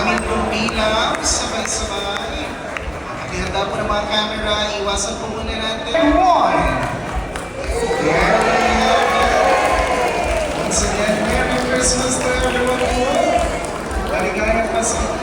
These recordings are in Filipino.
aming kumpilaw, sabay-sabay. Pakihanda po ng mga camera, iwasan po muna natin. One! There we. Once again, Merry Christmas to everyone po. Maligayang Pasko.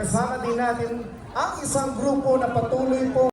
Kasama din natin ang isang grupo na patuloy po